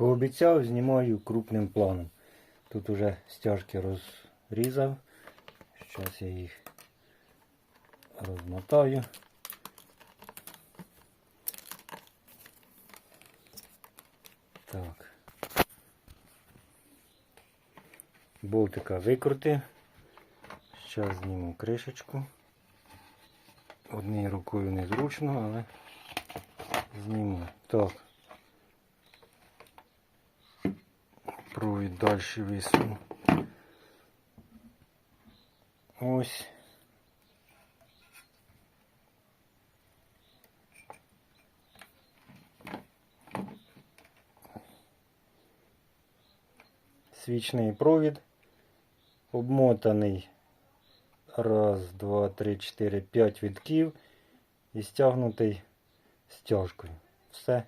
Пообіцяв, знімаю крупним планом. Тут уже стяжки розрізав. Зараз я їх розмотаю. Так. Болтика викрутив. Зараз зніму кришечку. Однією рукою незручно, але зніму. Так. Провід далі висуну. Ось. Свічний провід обмотаний раз, два, три, чотири, п'ять вітків і стягнутий стяжкою. Все.